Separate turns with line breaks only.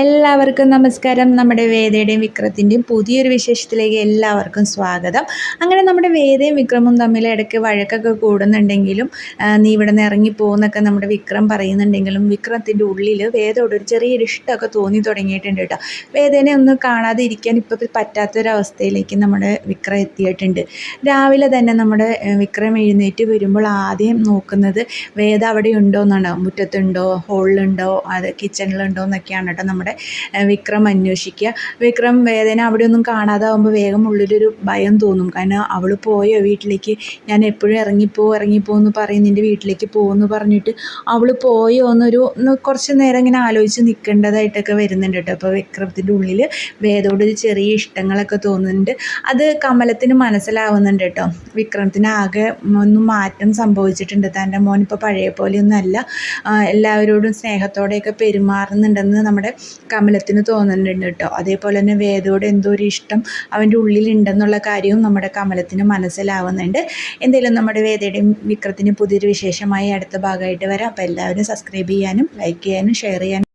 എല്ലാവർക്കും നമസ്കാരം. നമ്മുടെ വേദയുടെയും വിക്രത്തിന്റെയും പുതിയൊരു വിശേഷത്തിലേക്ക് എല്ലാവർക്കും സ്വാഗതം. അങ്ങനെ നമ്മുടെ വേദയും വിക്രമും തമ്മിൽ ഇടയ്ക്ക് വഴക്കൊക്കെ കൂടുന്നുണ്ടെങ്കിലും നീ ഇവിടെ നിന്ന് ഇറങ്ങിപ്പോകുന്നൊക്കെ നമ്മുടെ വിക്രം പറയുന്നുണ്ടെങ്കിലും വിക്രത്തിന്റെ ഉള്ളിൽ വേദയോട് ഒരു ചെറിയൊരു ഇഷ്ടമൊക്കെ തോന്നി തുടങ്ങിയിട്ടുണ്ട് കേട്ടോ. വേദനെ ഒന്ന് കാണാതെ ഇരിക്കാൻ ഇപ്പോൾ പറ്റാത്തൊരവസ്ഥയിലേക്ക് നമ്മുടെ വിക്രം എത്തിയിട്ടുണ്ട്. രാവിലെ തന്നെ നമ്മുടെ വിക്രം എഴുന്നേറ്റ് വരുമ്പോൾ ആദ്യം നോക്കുന്നത് വേദ അവിടെ ഉണ്ടോ എന്നാണ്. മുറ്റത്തുണ്ടോ? ഹോളിലുണ്ടോ? അത് കിച്ചണിലുണ്ടോ എന്നൊക്കെയാണ് കേട്ടോ നമ്മുടെ വിക്രം അന്വേഷിക്കുക. വിക്രം വേദന അവിടെ ഒന്നും കാണാതാവുമ്പോൾ വേഗം ഉള്ളിലൊരു ഭയം തോന്നും. കാരണം അവൾ പോയോ വീട്ടിലേക്ക്? ഞാൻ എപ്പോഴും ഇറങ്ങിപ്പോ ഇറങ്ങിപ്പോ എന്ന് പറയും. നിന്റെ വീട്ടിലേക്ക് പോകുമെന്ന് പറഞ്ഞിട്ട് അവൾ പോയോ എന്നൊരു കുറച്ച് നേരം ഇങ്ങനെ ആലോചിച്ച് നിൽക്കേണ്ടതായിട്ടൊക്കെ വരുന്നുണ്ട് കേട്ടോ. അപ്പോൾ വിക്രത്തിന്റെ ഉള്ളിൽ വേദോട് ഒരു ചെറിയ ഇഷ്ടങ്ങളൊക്കെ തോന്നുന്നുണ്ട്. അത് കമലത്തിന് മനസ്സിലാവുന്നുണ്ട് കേട്ടോ. വിക്രമത്തിന് ആകെ ഒന്നും മാറ്റം സംഭവിച്ചിട്ടുണ്ട്. തന്റെ മോൻ ഇപ്പോൾ പഴയ പോലെയൊന്നും അല്ല എല്ലാവരോടും സ്നേഹത്തോടെയൊക്കെ പെരുമാറുന്നുണ്ടെന്ന് നമ്മുടെ കമലത്തിന് തോന്നുന്നുണ്ട് കേട്ടോ. അതേപോലെ തന്നെ വേദയോട് എന്തോ ഒരു ഇഷ്ടം അവന്റെ ഉള്ളിലുണ്ടെന്നുള്ള കാര്യവും നമ്മുടെ കമലത്തിന് മനസ്സിലാവുന്നുണ്ട്. എന്തെങ്കിലും നമ്മുടെ വേദയുടെയും വിക്രത്തിന്റെ പുതിയൊരു വിശേഷമായി അടുത്ത ഭാഗമായിട്ട് വരാം. അപ്പോൾ എല്ലാവരും സബ്സ്ക്രൈബ് ചെയ്യാനും ലൈക്ക് ചെയ്യാനും ഷെയർ ചെയ്യാനും